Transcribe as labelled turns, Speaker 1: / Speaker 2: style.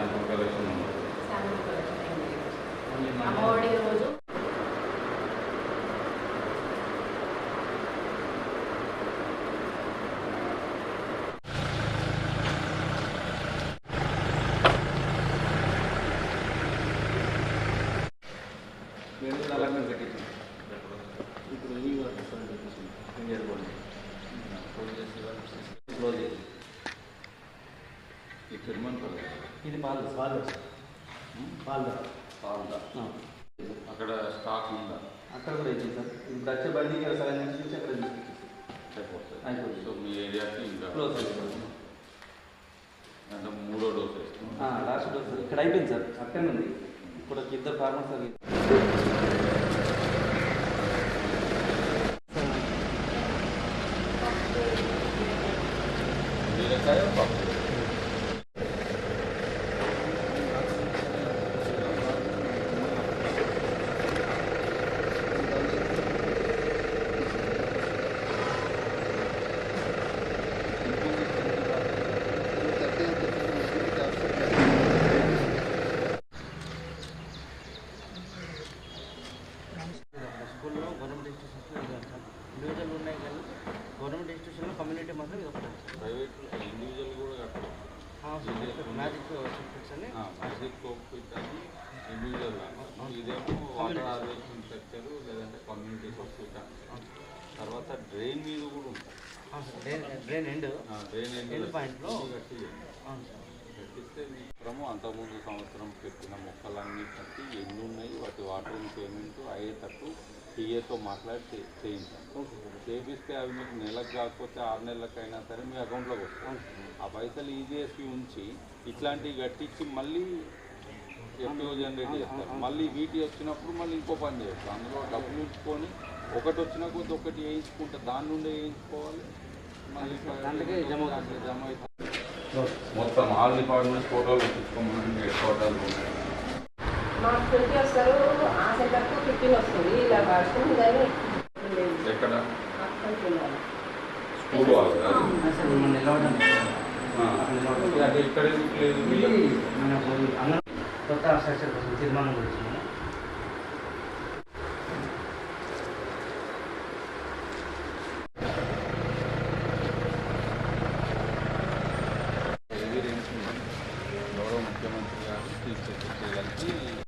Speaker 1: Sample collection
Speaker 2: Ammavodi రోజు
Speaker 1: ఈ తిరుమల
Speaker 3: ఇది పాలు పాలు పాలు
Speaker 1: పాల్దా. అక్కడ స్టాక్ ఉందా?
Speaker 3: అక్కడ కూడా ఇచ్చింది సార్. ఇప్పుడు వచ్చే బండికి సగం నుంచి అక్కడ తీసుకొచ్చేసి
Speaker 1: అయిపోతుంది. సో మీ ఏరియాకి ఇంకా
Speaker 3: క్లోజ్ అయిపోతుంది.
Speaker 1: అంటే మూడో డోస్
Speaker 3: లాస్ట్ డోస్ ఇక్కడ అయిపోయింది సార్. అక్కడే ఉంది. ఇప్పుడు ఇద్దరు ఫార్మర్స్ అవి
Speaker 1: బీరకాయ
Speaker 4: ఇండివిజువల్ ఉన్నాయి కానీ గవర్నమెంట్ ఇన్స్టిట్యూషన్లో కమ్యూనిటీ మాత్రం ఇది ఒకటి.
Speaker 1: ప్రైవేట్ ఇండివిజువల్ కూడా కట్టడం
Speaker 4: మ్యాజిక్ సర్టిఫికెట్స్ అని.
Speaker 1: మ్యాజిక్ ఇండివిజువల్ ఇదేమో వాటర్ హార్వెస్టింగ్ స్ట్రక్చర్ లేదంటే కమ్యూనిటీ సొసైటీ తర్వాత డ్రైన్ మీద కూడా ఉంటుంది
Speaker 4: డ్రైన్ ఎండ్
Speaker 1: డ్రైన్
Speaker 4: ఎండ్ పాయింట్లో అవును సార్.
Speaker 1: కట్టిస్తే మిత్రము అంతకుముందు సంవత్సరం పెట్టిన మొక్కలన్నీ కట్టి ఎన్ని ఉన్నాయి? వాటి వాటరింగ్ పేమెంట్ అయ్యేటట్టు టీఏతో మాట్లాడి చేయించాం. చేపిస్తే అవి మీకు నెలకు కాకపోతే ఆరు నెలలకైనా సరే మీ అకౌంట్లోకి వస్తాయి. ఆ పైసలు ఈజీఎస్కి ఉంచి ఇట్లాంటివి కట్టించి మళ్ళీ ఎఫ్ఓ జనరేట్ చేస్తారు. మళ్ళీ వీటి వచ్చినప్పుడు మళ్ళీ ఇంకో పని చేస్తారు. అందులో డబ్బులు ఉంచుకొని ఒకటి వచ్చిన కొద్ది ఒకటి వేయించుకుంటే దాని నుండే వేయించుకోవాలి. మళ్ళీ
Speaker 4: జమ అవుతుంది.
Speaker 1: జమ అవుతుంది. మొత్తం ఆల్ డిపార్ట్మెంట్స్ ఫోటోలు తెచ్చుకోమని హెడ్ ఫోటోలు ఉన్నాయి
Speaker 2: మాకు ఫిఫ్టీ వస్తారు. ఆ సెంటర్కు ఫిఫ్టీన్ వస్తుంది. ఇలా పడుతుంది కానీ లేదు.
Speaker 1: ఎక్కడ
Speaker 2: అక్కడికి వెళ్ళాలి.
Speaker 1: స్కూల్ వాళ్ళు కాదు.